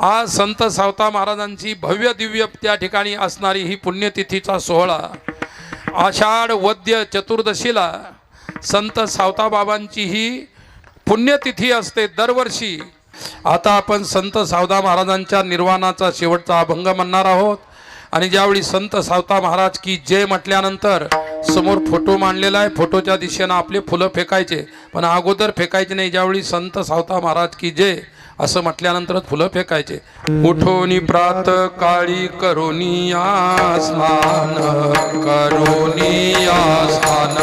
आज संत सावता महाराजांची भव्य दिव्य त्या ठिकाणी असणारी ही पुण्यतिथीचा सोहळा. आषाढ वद्य चतुर्दशीला संत सावताबाबांची ही पुण्यतिथी असते दरवर्षी. आता आपण संत सावता महाराजांच्या निर्वाणाचा शेवटचा अभंग म्हणणार आहोत. आणि ज्यावेळी संत सावता महाराज की जय म्हटल्यानंतर समोर फोटो मांडलेला आहे. फोटोच्या दिशेनं आपले फुलं फेकायचे. पण अगोदर फेकायचे नाही. ज्यावेळी संत सावता महाराज की जय असं म्हटल्यानंतरच फुलं फेकायचे. उठोनी प्रात काळी करोनिया स्नान करोनी स्नान.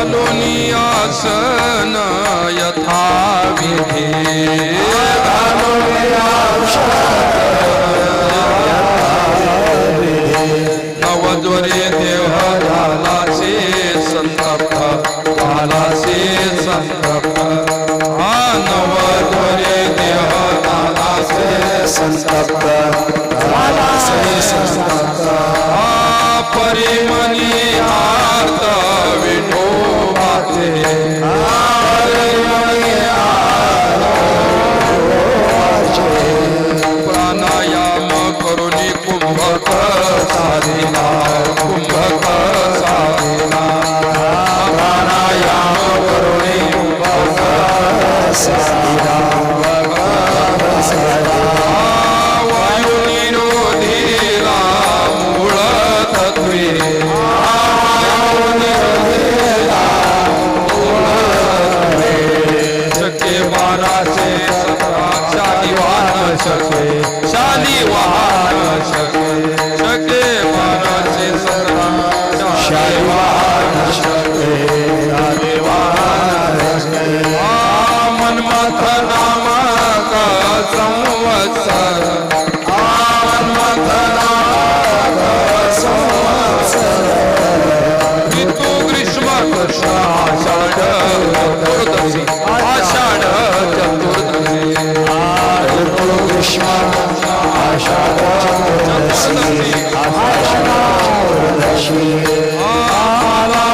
आलोनियासन यथा विधी। संतप्त संतप्त परिमणी आर्त विठोबाचे प्राणायाम करुणी कुंभक साधिना कुंभक कृष्ण आषाढ चतुर्दशी आषाढ चतुर्दशी कृष्ण आषाढ चतुर्दशी आला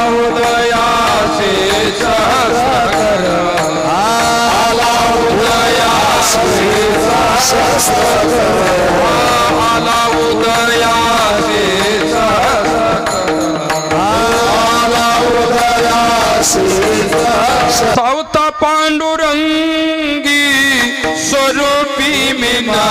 सहस्र आला आला सावता पांडुरंगी स्वरूपी मीना